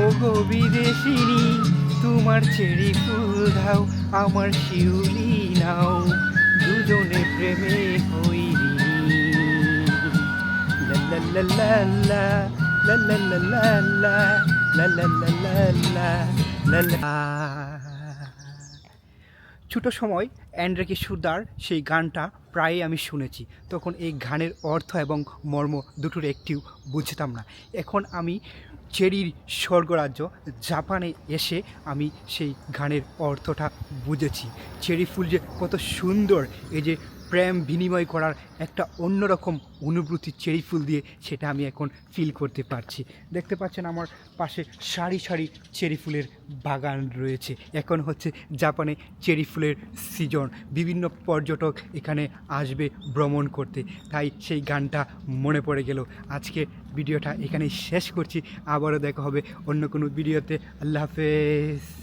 ও গো বিদেশিনী, তোমার চেরি ফুল দাও, আমার শিউলি নাও। দুজনে প্রেমে লা ছোট সময় অ্যান্ড্রে সুদার সেই গানটা প্রায়ই আমি শুনেছি। তখন এই গানের অর্থ এবং মর্ম দুটোর একটিও বুঝতাম না। এখন আমি চেরির স্বর্গরাজ্য জাপানে এসে আমি সেই গানের অর্থটা বুঝেছি। চেরি ফুল যে কত সুন্দর, এই যে প্রেম বিনিময় করার একটা অন্যরকম অনুভূতি চেরি ফুল দিয়ে সেটা আমি এখন ফিল করতে পারছি। দেখতে পাচ্ছেন আমার পাশে সারি সারি চেরি ফুলের বাগান রয়েছে। এখন হচ্ছে জাপানে চেরি ফুলের সিজন বিভিন্ন পর্যটক এখানে আসবে ভ্রমণ করতে। তাই সেই গানটা মনে পড়ে গেল। আজকে ভিডিওটা এখানেই শেষ করছি। আবারও দেখা হবে অন্য কোনো ভিডিওতে। আল্লাহ হাফেজ।